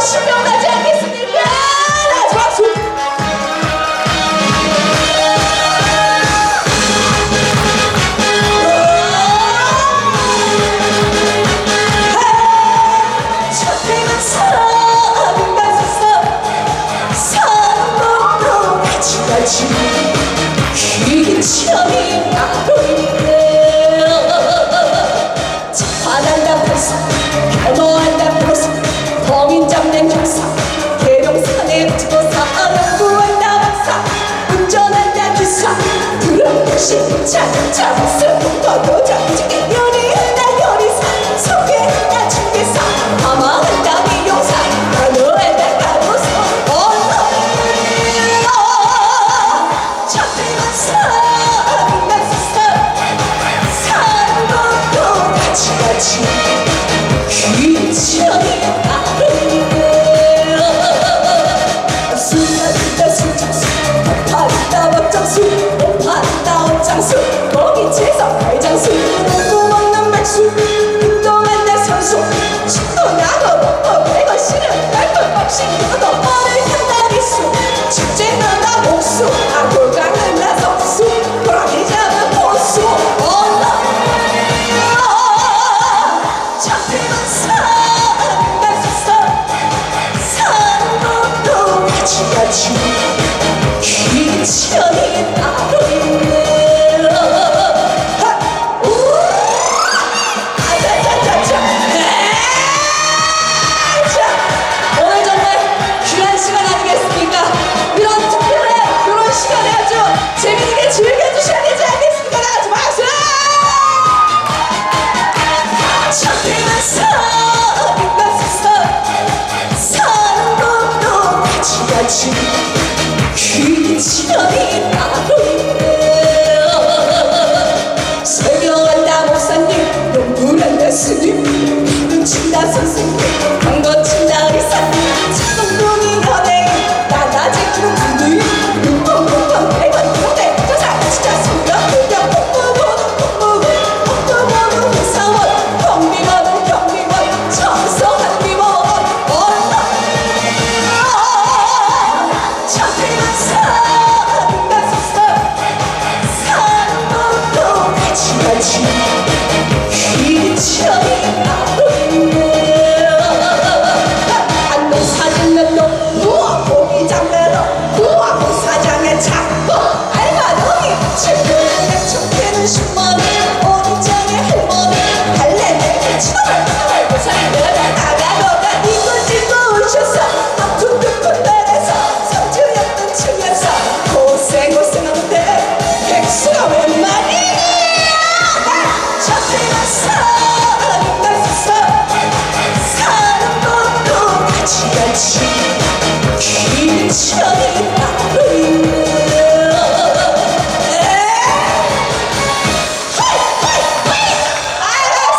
신명나지 않겠습니까? 나 박수! 첫해만 사랑은 가서 사랑도 같이 같이 긴 참이 다시 차차 슬픔도 잠지게 touch you 같이 귀찮이 사랑과 수상 산복도 같이 같이